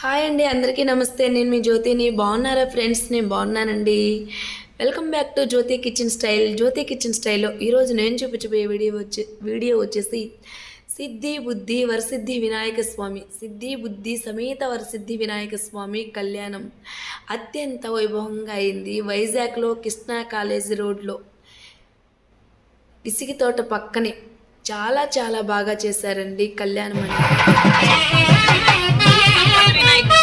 Hi అండి అందరికీ నమస్తే. నేను మీ జ్యోతిని. బాగున్నారా ఫ్రెండ్స్? నేను బాగున్నానండి. Welcome back to Jyothi kitchen style Jyothi kitchen స్టైల్లో ఈరోజు నేను చూపించబోయే వీడియో వచ్చే వీడియో వచ్చేసి సిద్ధి బుద్ధి వరసిద్ధి వినాయక స్వామి. సిద్ధి బుద్ధి సమేత వరసిద్ధి వినాయక స్వామి కళ్యాణం అత్యంత వైభవంగా అయింది. వైజాగ్లో కృష్ణా కాలేజీ రోడ్లో ఇసిగి తోట పక్కనే చాలా చాలా బాగా చేశారండి కళ్యాణం అనేది. be nice.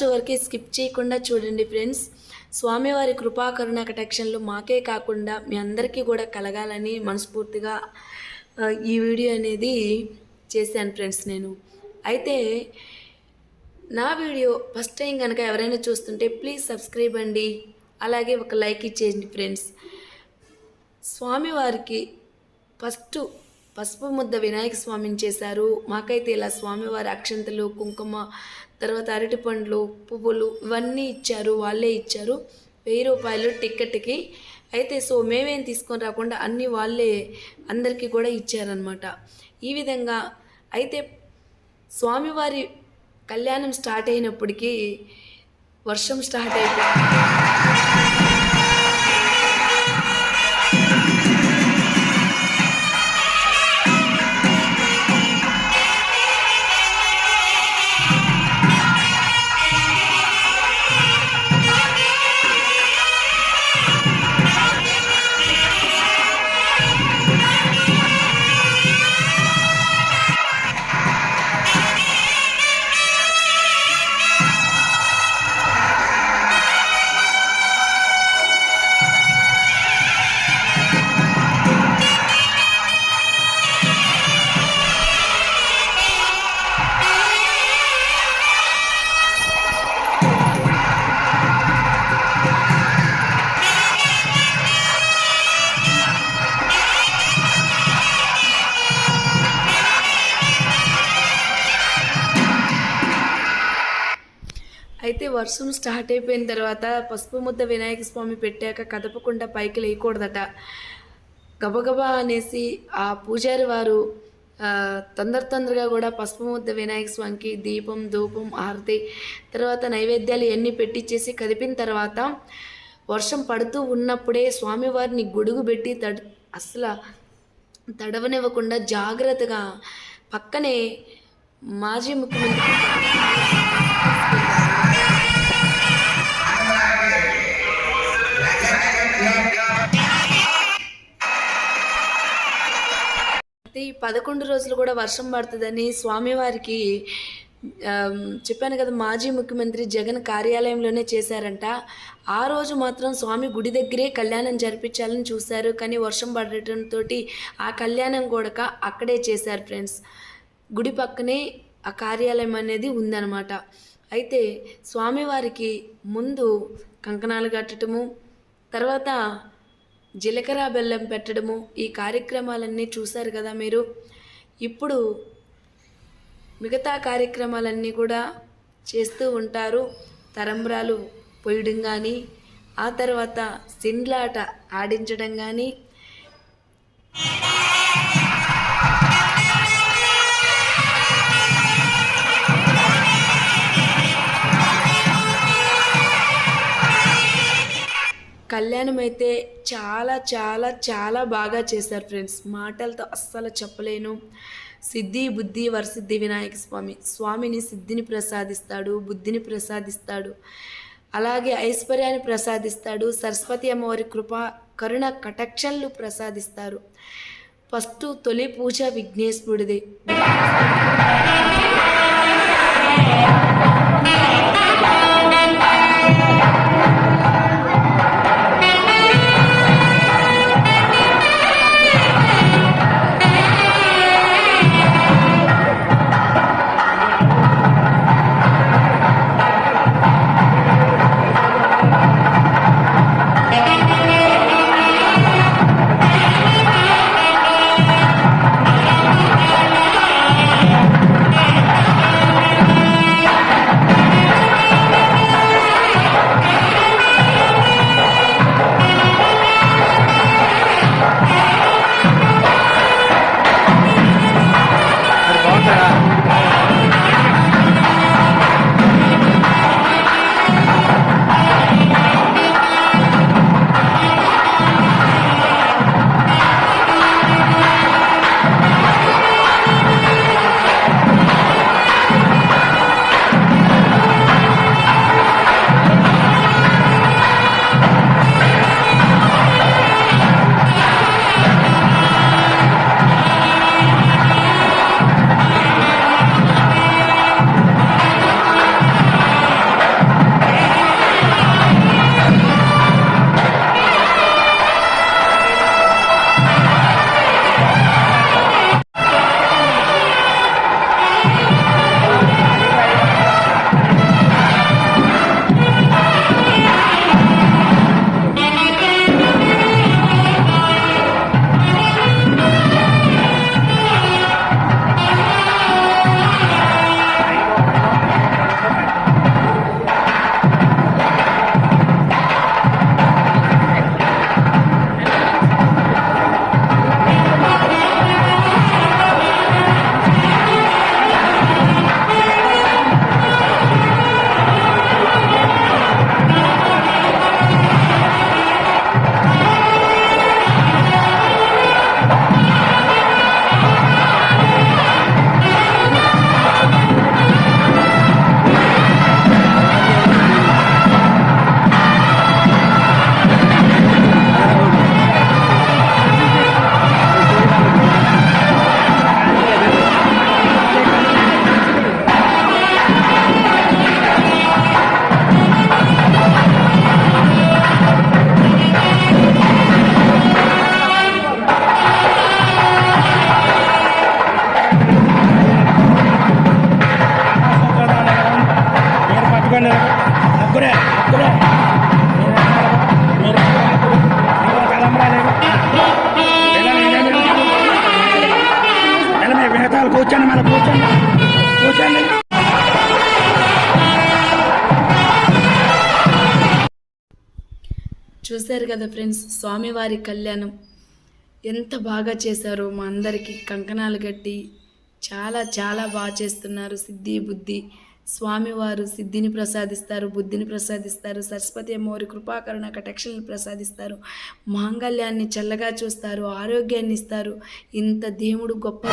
లాస్ట్ వరకు స్కిప్ చేయకుండా చూడండి ఫ్రెండ్స్. స్వామివారి కృపాకరుణ కటాక్షన్లు మాకే కాకుండా మీ అందరికీ కూడా కలగాలని మనస్ఫూర్తిగా ఈ వీడియో అనేది చేశాను ఫ్రెండ్స్ నేను. అయితే నా వీడియో ఫస్ట్ టైం కనుక ఎవరైనా చూస్తుంటే ప్లీజ్ సబ్స్క్రైబ్ అండి. అలాగే ఒక లైక్ ఇచ్చేయండి ఫ్రెండ్స్. స్వామివారికి ఫస్ట్ పసుపు ముద్ద వినాయక స్వామిని చేశారు. మాకైతే ఇలా స్వామివారి అక్షంతలు కుంకుమ తర్వాత అరటి పండ్లు పువ్వులు ఇవన్నీ ఇచ్చారు వాళ్ళే ఇచ్చారు. వెయ్యి రూపాయలు టిక్కెట్కి. అయితే సో మేమేం తీసుకొని రాకుండా అన్నీ వాళ్ళే అందరికీ కూడా ఇచ్చారనమాట ఈ విధంగా అయితే స్వామివారి కళ్యాణం స్టార్ట్ అయినప్పటికీ వర్షం స్టార్ట్ అయిపోయింది. వర్షం స్టార్ట్ అయిపోయిన తర్వాత పసుపు ముద్ద వినాయక స్వామి పెట్టాక కదపకుండా పైకి లేయకూడదట. గబగబా అనేసి ఆ పూజారి వారు తొందర తొందరగా కూడా పసుపు ముద్ద వినాయక స్వామికి దీపం ధూపం ఆరతి తర్వాత నైవేద్యాలు ఇవన్నీ పెట్టించేసి కదిపిన తర్వాత వర్షం పడుతూ ఉన్నప్పుడే స్వామివారిని గొడుగు పెట్టి తడ అసలు తడవనివ్వకుండా జాగ్రత్తగా పక్కనే మాజీ ముఖ్యమంత్రి అయితే ఈ పదకొండు రోజులు కూడా వర్షం పడుతుందని స్వామివారికి చెప్పాను కదా మాజీ ముఖ్యమంత్రి జగన్ కార్యాలయంలోనే చేశారంట. ఆ రోజు మాత్రం స్వామి గుడి దగ్గరే కళ్యాణం జరిపించాలని చూశారు. కానీ వర్షం పడటంతో ఆ కళ్యాణం కూడా అక్కడే చేశారు ఫ్రెండ్స్. గుడి పక్కనే ఆ కార్యాలయం అనేది ఉందన్నమాట. అయితే స్వామివారికి ముందు కంకణాలు కట్టడము తర్వాత జీలకర్ర బెల్లం పెట్టడము ఈ కార్యక్రమాలన్నీ చూశారు కదా మీరు? ఇప్పుడు మిగతా కార్యక్రమాలన్నీ కూడా చేస్తూ ఉంటారు. తరంబ్రాలు పొయ్యడం కానీ ఆ తర్వాత సిండ్లాట ఆడించడం కానీ కళ్యాణం అయితే చాలా చాలా చాలా బాగా చేశారు ఫ్రెండ్స్. మాటలతో అస్సలు చెప్పలేను. సిద్ధి బుద్ధి వరసిద్ధి వినాయక స్వామి. స్వామిని సిద్ధిని ప్రసాదిస్తాడు బుద్ధిని ప్రసాదిస్తాడు. అలాగే ఐశ్వర్యాన్ని ప్రసాదిస్తాడు సరస్వతి అమ్మవారి కృప కరుణ కటక్షన్లు ప్రసాదిస్తారు. ఫస్ట్ తొలి పూజ విఘ్నేశ్వరుడిది. కూర్చోండి కూర్చోండి కూర్చోండి చూశారు కదా ఫ్రెండ్స్ స్వామివారి కళ్యాణం. ఎంత బాగా చేశారో మా అందరికీ కంకణాలు కట్టి చాలా చాలా బాగా చేస్తున్నారు సిద్ధి బుద్ధి. స్వామివారు సిద్ధిని ప్రసాదిస్తారు బుద్ధిని ప్రసాదిస్తారు సరస్వతి అమ్మవారి కృపాకరుణ కటక్షలను ప్రసాదిస్తారు మాంగళ్యాన్ని చల్లగా చూస్తారు ఆరోగ్యాన్ని ఇస్తారు. ఇంత దేవుడు గొప్ప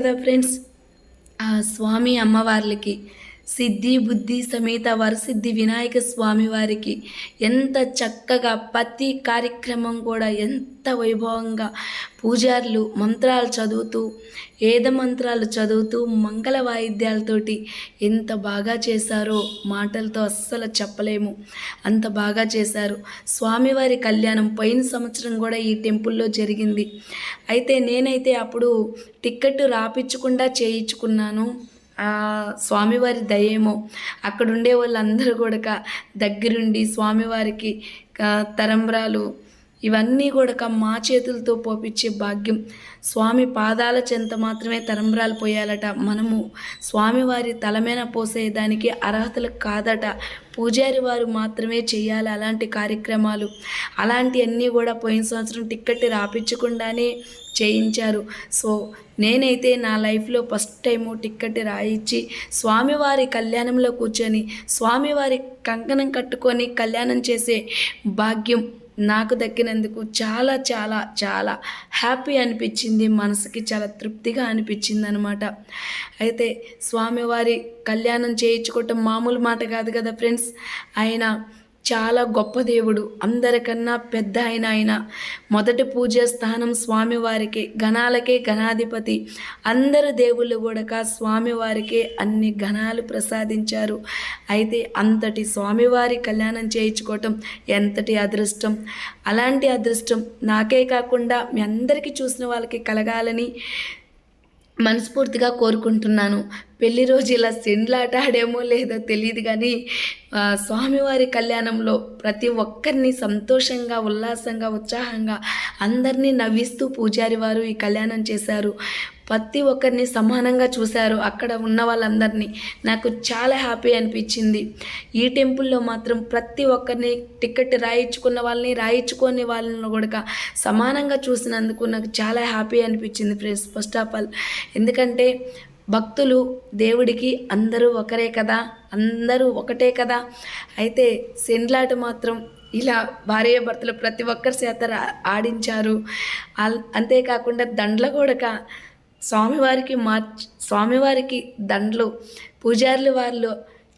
కదా ఫ్రెండ్స్ ఆ స్వామి అమ్మవార్లకి సిద్ధి బుద్ధి సమేత వరసిద్ధి వినాయక స్వామి వారికి ఎంత చక్కగా ప్రతి కార్యక్రమం కూడా ఎంత వైభవంగా పూజారులు మంత్రాలు చదువుతూ వేద మంత్రాలు చదువుతూ మంగళ వాయిద్యాలతోటి ఎంత బాగా చేశారో మాటలతో అస్సలు చెప్పలేము. అంత బాగా చేశారు. స్వామివారి కళ్యాణం పోయిన సంవత్సరం కూడా ఈ టెంపుల్లో జరిగింది. అయితే నేనైతే అప్పుడు టిక్కెట్ రాపించకుండా చేయించుకున్నాను. స్వామివారి దయేమో. అక్కడ ఉండే వాళ్ళందరూ కూడా దగ్గరుండి స్వామివారికి తరంబ్రాలు ఇవన్నీ కూడా మా చేతులతో పోపించే భాగ్యం. స్వామి పాదాల చెంత మాత్రమే తరంబ్రాలు పోయాలట. మనము స్వామివారి తల మీద పోసేదానికి అర్హతలు కాదట. పూజారి వారు మాత్రమే చేయాలి అలాంటి కార్యక్రమాలు. అలాంటివన్నీ కూడా పోయిన సంవత్సరం టిక్కెట్ రాపించకుండానే చేయించారు. సో నేనైతే నా లైఫ్లో ఫస్ట్ టైము టిక్కెట్ రాయించి స్వామివారి కళ్యాణంలో కూర్చొని స్వామివారి కంకణం కట్టుకొని కళ్యాణం చేసే భాగ్యం. నాకు దక్కినందుకు చాలా చాలా చాలా హ్యాపీ అనిపించింది. మనసుకి చాలా తృప్తిగా అనిపించింది అనమాట అయితే స్వామివారి కళ్యాణం చేయించుకోవటం మామూలు మాట కాదు కదా ఫ్రెండ్స్. ఆయన చాలా గొప్ప దేవుడు అందరికన్నా పెద్ద ఆయన ఆయన. మొదటి పూజా స్థానం స్వామివారికి గణాలకే గణాధిపతి. అందరు దేవుళ్ళు కూడా స్వామివారికే అన్ని గణాలు ప్రసాదించారు. అయితే అంతటి స్వామివారి కళ్యాణం చేయించుకోవటం ఎంతటి అదృష్టం? అలాంటి అదృష్టం నాకే కాకుండా మీ అందరికీ చూసిన వాళ్ళకి కలగాలని మనస్ఫూర్తిగా కోరుకుంటున్నాను. పెళ్ళి రోజు ఇలా సెండ్లాట ఆడేమో లేదో తెలియదు కానీ స్వామివారి కళ్యాణంలో ప్రతి ఒక్కరిని సంతోషంగా ఉల్లాసంగా ఉత్సాహంగా అందరినీ నవ్విస్తూ పూజారి వారు ఈ కళ్యాణం చేశారు. ప్రతి ఒక్కరిని సమానంగా చూశారు అక్కడ ఉన్న వాళ్ళందరినీ. నాకు చాలా హ్యాపీ అనిపించింది. ఈ టెంపుల్లో మాత్రం ప్రతి ఒక్కరిని టికెట్ రాయించుకున్న వాళ్ళని రాయించుకొని వాళ్ళని కూడా సమానంగా చూసినందుకు నాకు చాలా హ్యాపీ అనిపించింది ఫ్రెండ్స్. First of all. ఎందుకంటే భక్తులు దేవుడికి అందరూ ఒకరే కదా? అందరూ ఒకటే కదా? అయితే సెండ్లాట మాత్రం ఇలా భార్య భర్తలు ప్రతి ఒక్కరి చేత ఆడించారు. అల్- అంతేకాకుండా దండ్ల కూడక స్వామివారికి మార్చ్ స్వామివారికి దండ్లు పూజారులు వాళ్ళు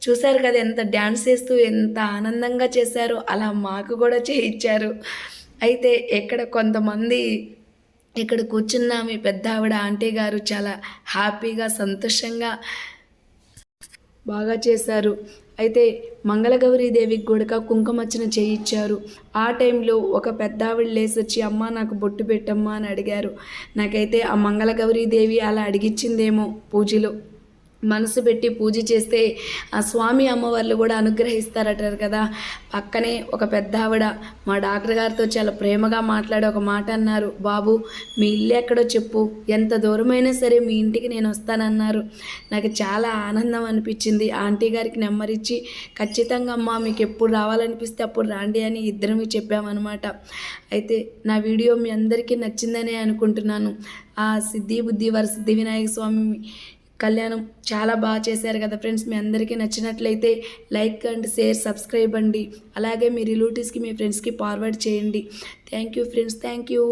చూశారు కదా ఎంత డ్యాన్స్ చేస్తూ ఎంత ఆనందంగా చేశారో. అలా మాకు కూడా చేయించారు. అయితే ఎక్కడ కొంతమంది ఇక్కడ కూర్చున్న మీ పెద్ద ఆవిడ ఆంటీ గారు చాలా హ్యాపీగా సంతోషంగా బాగా చేశారు. అయితే మంగళగౌరీ దేవికి కూడా కుంకుమర్చన చేయించారు ఆ టైంలో ఒక పెద్ద ఆవిడ లేసి వచ్చి అమ్మ నాకు బొట్టు పెట్టమ్మా అని అడిగారు. నాకైతే ఆ మంగళగౌరీ దేవి అలా అడిగిచ్చిందేమో పూజలో. మనసు పెట్టి పూజ చేస్తే ఆ స్వామి అమ్మవార్లు కూడా అనుగ్రహిస్తారటారు కదా. పక్కనే ఒక పెద్ద ఆవిడ మా డాక్టర్ గారితో చాలా ప్రేమగా మాట్లాడి ఒక మాట అన్నారు. బాబు మీ ఇల్లు ఎక్కడో చెప్పు. ఎంత దూరమైనా సరే మీ ఇంటికి నేను వస్తానన్నారు. నాకు చాలా ఆనందం అనిపించింది. ఆంటీ గారికి నెమ్మరిచ్చి ఖచ్చితంగా అమ్మ మీకు ఎప్పుడు రావాలనిపిస్తే అప్పుడు రాండి అని ఇద్దరమే చెప్పామన్నమాట. అయితే నా వీడియో మీ అందరికీ నచ్చిందనే అనుకుంటున్నాను. ఆ సిద్ధి బుద్ధి వర సిద్ధి వినాయక స్వామి కళ్యాణం చాలా బాగా చేశారు కదా ఫ్రెండ్స్. మీ అందరికీ నచ్చినట్లయితే లైక్ అండ్ షేర్ సబ్స్క్రైబ్ అండి. అలాగే మీ రిలేటివ్స్కి మీ ఫ్రెండ్స్కి ఫార్వర్డ్ చేయండి. Thank you friends thank you